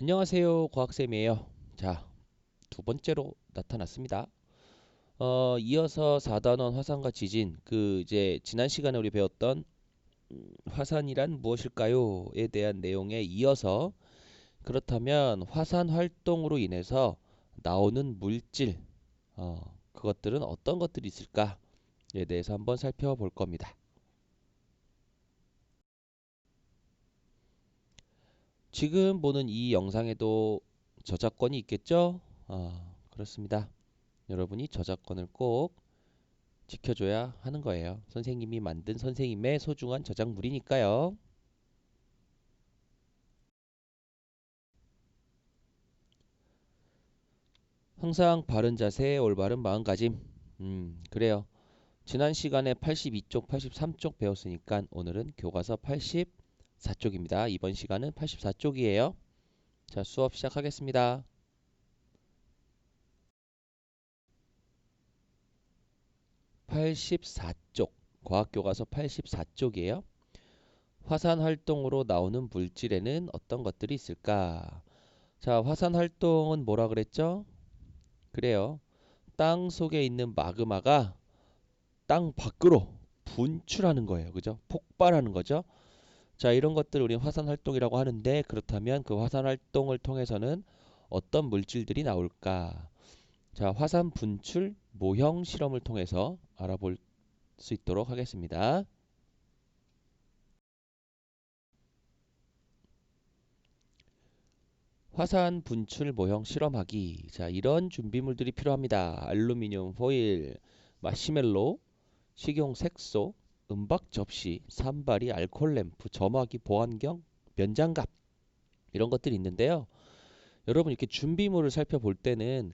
안녕하세요. 과학쌤이에요. 자, 두 번째로 나타났습니다. 어, 이어서 4단원 화산과 지진, 그 이제 지난 시간에 우리 배웠던 음, 화산이란 무엇일까요?에 대한 내용에 이어서 그렇다면 화산 활동으로 인해서 나오는 물질, 어, 그것들은 어떤 것들이 있을까에 대해서 한번 살펴볼 겁니다. 지금 보는 이 영상에도 저작권이 있겠죠? 아, 그렇습니다. 여러분이 저작권을 꼭 지켜줘야 하는 거예요. 선생님이 만든 선생님의 소중한 저작물이니까요. 항상 바른 자세, 올바른 마음가짐. 음, 그래요. 지난 시간에 82쪽, 83쪽 배웠으니까 오늘은 교과서 84쪽입니다. 이번 시간은 84쪽이에요. 자, 수업 시작하겠습니다. 84쪽, 과학교과서 84쪽이에요. 화산 활동으로 나오는 물질에는 어떤 것들이 있을까? 자, 화산 활동은 뭐라 그랬죠? 그래요. 땅 속에 있는 마그마가 땅 밖으로 분출하는 거예요. 그죠? 폭발하는 거죠. 자, 이런 것들 우리는 화산 활동이라고 하는데 그렇다면 그 화산 활동을 통해서는 어떤 물질들이 나올까? 자, 화산 분출 모형 실험을 통해서 알아볼 수 있도록 하겠습니다. 화산 분출 모형 실험하기. 자, 이런 준비물들이 필요합니다. 알루미늄 포일, 마시멜로, 식용 색소, 은박 접시, 산발이, 알콜 램프, 점화기, 보안경, 면장갑 이런 것들이 있는데요. 여러분 이렇게 준비물을 살펴볼 때는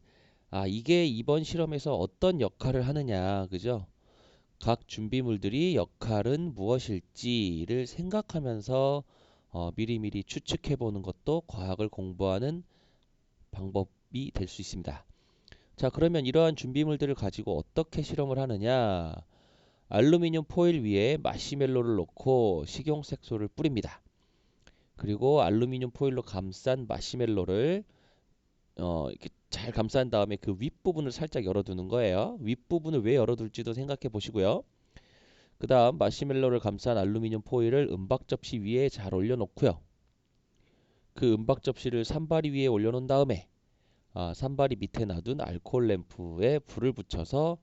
아, 이게 이번 실험에서 어떤 역할을 하느냐, 그죠? 각 준비물들이 역할은 무엇일지를 생각하면서 어, 미리미리 추측해 보는 것도 과학을 공부하는 방법이 될 수 있습니다. 자, 그러면 이러한 준비물들을 가지고 어떻게 실험을 하느냐? 알루미늄 포일 위에 마시멜로를 넣고 식용색소를 뿌립니다. 그리고 알루미늄 포일로 감싼 마시멜로를 어, 이렇게 잘 감싼 다음에 그 윗부분을 살짝 열어두는 거예요. 윗부분을 왜 열어둘지도 생각해 보시고요. 그 다음 마시멜로를 감싼 알루미늄 포일을 은박 접시 위에 잘 올려놓고요. 그 은박 접시를 산바리 위에 올려놓은 다음에 아, 산바리 밑에 놔둔 알코올 램프에 불을 붙여서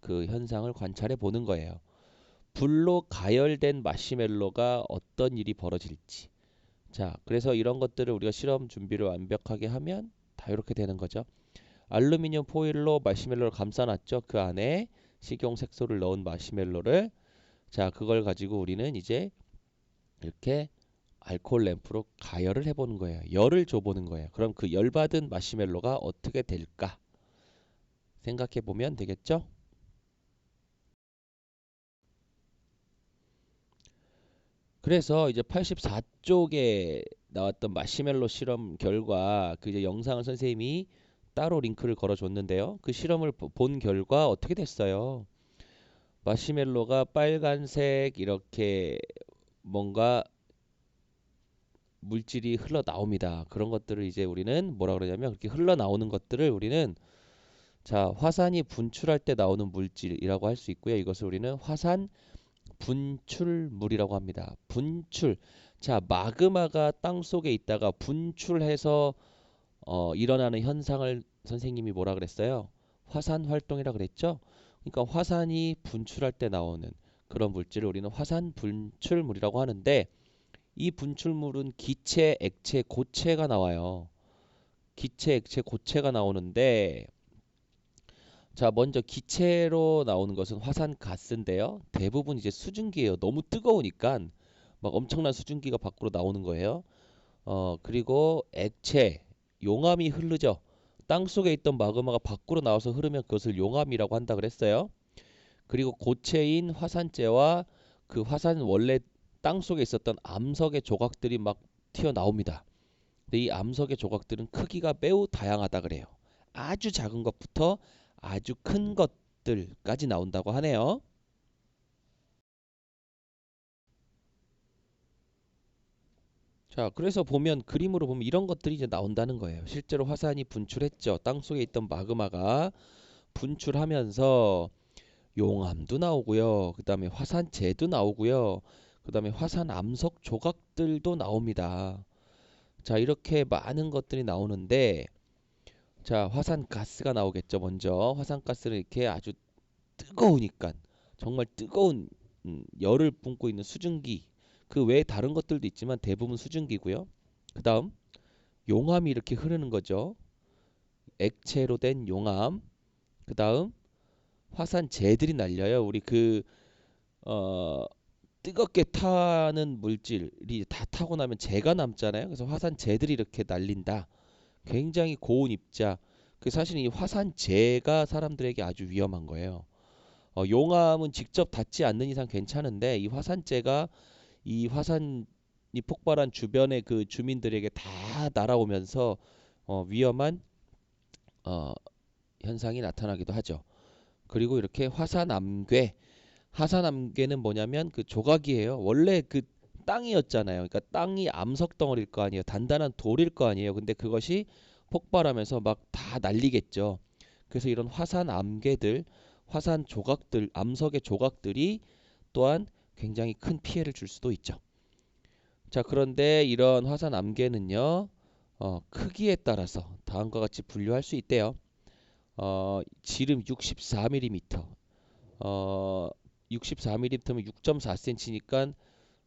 그 현상을 관찰해 보는 거예요. 불로 가열된 마시멜로가 어떤 일이 벌어질지. 자, 그래서 이런 것들을 우리가 실험 준비를 완벽하게 하면 다 이렇게 되는 거죠. 알루미늄 포일로 마시멜로를 감싸놨죠. 그 안에 식용 색소를 넣은 마시멜로를 자, 그걸 가지고 우리는 이제 이렇게 알코올 램프로 가열을 해보는 거예요. 열을 줘보는 거예요. 그럼 그 열받은 마시멜로가 어떻게 될까? 생각해 보면 되겠죠? 그래서 이제 84쪽에 나왔던 마시멜로 실험 결과 그 이제 영상을 선생님이 따로 링크를 걸어 줬는데요. 그 실험을 본 결과 어떻게 됐어요? 마시멜로가 빨간색 이렇게 뭔가 물질이 흘러 나옵니다. 그런 것들을 이제 우리는 뭐라 그러냐면 그렇게 흘러 나오는 것들을 우리는 자, 화산이 분출할 때 나오는 물질이라고 할 수 있고요. 이것을 우리는 화산 분출물이라고 합니다. 분출. 자, 마그마가 땅 속에 있다가 분출해서 어, 일어나는 현상을 선생님이 뭐라 그랬어요? 화산 활동이라 그랬죠? 그러니까 화산이 분출할 때 나오는 그런 물질을 우리는 화산 분출물이라고 하는데 이 분출물은 기체, 액체, 고체가 나와요. 기체, 액체, 고체가 나오는데 자, 먼저 기체로 나오는 것은 화산 가스인데요. 대부분 이제 수증기예요. 너무 뜨거우니까 막 엄청난 수증기가 밖으로 나오는 거예요. 어, 그리고 액체, 용암이 흐르죠. 땅 속에 있던 마그마가 밖으로 나와서 흐르면 그것을 용암이라고 한다 그랬어요. 그리고 고체인 화산재와 그 화산 원래 땅 속에 있었던 암석의 조각들이 막 튀어나옵니다. 근데 이 암석의 조각들은 크기가 매우 다양하다 그래요. 아주 작은 것부터 아주 큰 것들까지 나온다고 하네요. 자, 그래서 보면 그림으로 보면 이런 것들이 이제 나온다는 거예요. 실제로 화산이 분출했죠. 땅 속에 있던 마그마가 분출하면서 용암도 나오고요. 그다음에 화산재도 나오고요. 그다음에 화산 암석 조각들도 나옵니다. 자, 이렇게 많은 것들이 나오는데 자, 화산 가스가 나오겠죠. 먼저 화산 가스는 이렇게 아주 뜨거우니까 정말 뜨거운 음, 열을 뿜고 있는 수증기 그 외에 다른 것들도 있지만 대부분 수증기고요. 그 다음 용암이 이렇게 흐르는 거죠. 액체로 된 용암. 그 다음 화산재들이 날려요. 우리 그 어, 뜨겁게 타는 물질이 다 타고 나면 재가 남잖아요. 그래서 화산재들이 이렇게 날린다. 굉장히 고온 입자. 그 사실 이 화산재가 사람들에게 아주 위험한 거예요. 어, 용암은 직접 닿지 않는 이상 괜찮은데 이 화산재가 이 화산이 폭발한 주변의 그 주민들에게 다 날아오면서 어, 위험한 어, 현상이 나타나기도 하죠. 그리고 이렇게 화산암괴, 화산암괴는 뭐냐면 그 조각이에요. 원래 그 땅이었잖아요. 그러니까 땅이 암석 덩어리일 거 아니에요. 단단한 돌일 거 아니에요. 근데 그것이 폭발하면서 막 다 날리겠죠. 그래서 이런 화산 암괴들, 화산 조각들, 암석의 조각들이 또한 굉장히 큰 피해를 줄 수도 있죠. 자, 그런데 이런 화산 암괴는요, 어, 크기에 따라서 다음과 같이 분류할 수 있대요. 어, 지름 64mm, 어, 64mm면 6.4cm니까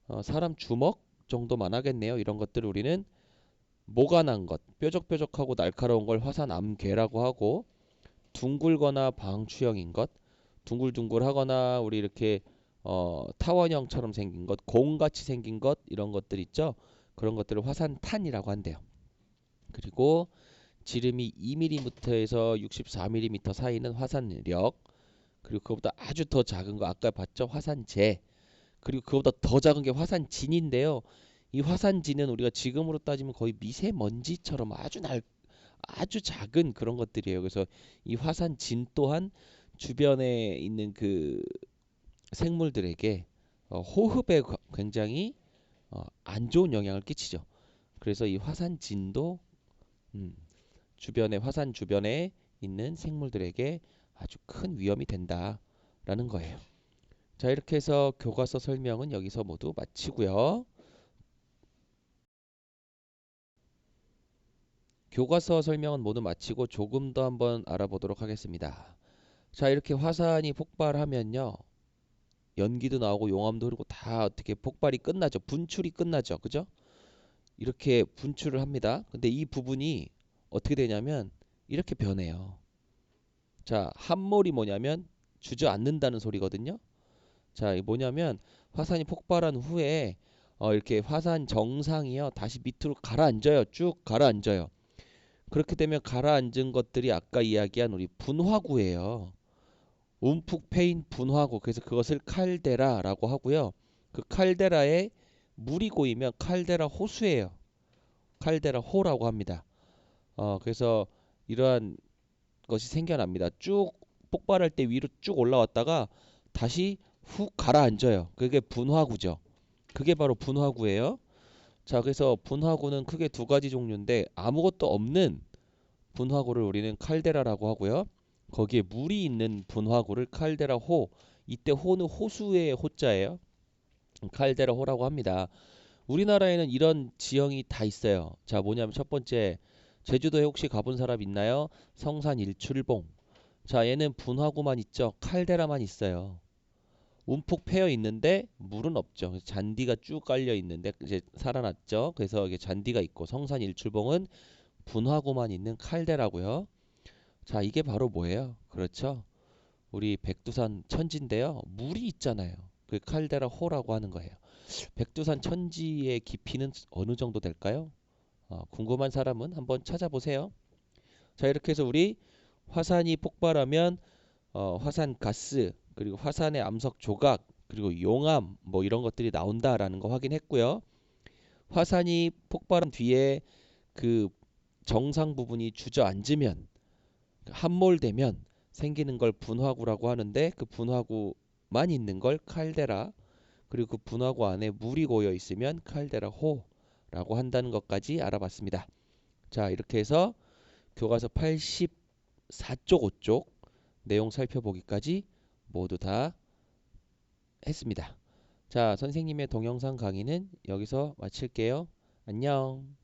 어, 사람 주먹 정도만 하겠네요. 이런 것들을 우리는 모가난 것, 뾰족뾰족하고 날카로운 걸 화산 암괴라고 하고 둥글거나 방추형인 것, 둥글둥글하거나 우리 이렇게 어, 타원형처럼 생긴 것, 공같이 생긴 것 이런 것들 있죠. 그런 것들을 화산탄이라고 한대요. 그리고 지름이 2mm에서 64mm 사이는 화산력 그리고 그것보다 아주 더 작은 거 아까 봤죠 화산재 그리고 그보다 더 작은 게 화산진인데요 이 화산진은 우리가 지금으로 따지면 거의 미세먼지처럼 아주 날 아주 작은 그런 것들이에요 그래서 이 화산진 또한 주변에 있는 그 생물들에게 어, 호흡에 굉장히 어, 안 좋은 영향을 끼치죠. 그래서 이 화산진도 음, 주변에 화산 주변에 있는 생물들에게 아주 큰 위험이 된다라는 거예요. 자 이렇게 해서 교과서 설명은 여기서 모두 마치고요. 교과서 설명은 모두 마치고 조금 더 한번 알아보도록 하겠습니다. 자 이렇게 화산이 폭발하면요. 연기도 나오고 용암도 흐르고 다 어떻게 폭발이 끝나죠. 분출이 끝나죠. 그죠? 이렇게 분출을 합니다. 근데 이 부분이 어떻게 되냐면 이렇게 변해요. 자, 함몰이 뭐냐면 주저앉는다는 소리거든요. 자, 이 뭐냐면 화산이 폭발한 후에 어, 이렇게 화산 정상이요. 다시 밑으로 가라앉아요. 쭉 가라앉아요. 그렇게 되면 가라앉은 것들이 아까 이야기한 우리 분화구예요. 움푹 패인 분화구 그래서 그것을 칼데라라고 하고요. 그 칼데라에 물이 고이면 칼데라 호수예요. 칼데라 호라고 합니다. 어, 그래서 이러한 것이 생겨납니다. 쭉 폭발할 때 위로 쭉 올라왔다가 다시 훅 가라앉아요. 그게 분화구죠. 그게 바로 분화구예요. 자, 그래서 분화구는 크게 두 가지 종류인데 아무것도 없는 분화구를 우리는 칼데라라고 하고요. 거기에 물이 있는 분화구를 칼데라 호 이때 호는 호수의 호자예요. 칼데라 호라고 합니다. 우리나라에는 이런 지형이 다 있어요. 자 뭐냐면 첫 번째 제주도에 혹시 가본 사람 있나요? 성산 일출봉. 자 얘는 분화구만 있죠. 칼데라만 있어요. 움푹 패여 있는데 물은 없죠. 잔디가 쭉 깔려 있는데 이제 살아났죠. 그래서 이게 잔디가 있고 성산 일출봉은 분화구만 있는 칼데라고요. 자, 이게 바로 뭐예요? 그렇죠? 우리 백두산 천지인데요. 물이 있잖아요. 그 칼데라 호라고 하는 거예요. 백두산 천지의 깊이는 어느 정도 될까요? 어, 궁금한 사람은 한번 찾아보세요. 자, 이렇게 해서 우리 화산이 폭발하면 어, 화산 가스 그리고 화산의 암석 조각 그리고 용암 뭐 이런 것들이 나온다라는 거 확인했고요. 화산이 폭발한 뒤에 그 정상 부분이 주저앉으면 함몰되면 생기는 걸 분화구라고 하는데 그 분화구만 있는 걸 칼데라 그리고 그 분화구 안에 물이 고여 있으면 칼데라 라고 한다는 것까지 알아봤습니다. 자, 이렇게 해서 교과서 84쪽 5쪽 내용 살펴보기까지 모두 다 했습니다. 자, 선생님의 동영상 강의는 여기서 마칠게요. 안녕.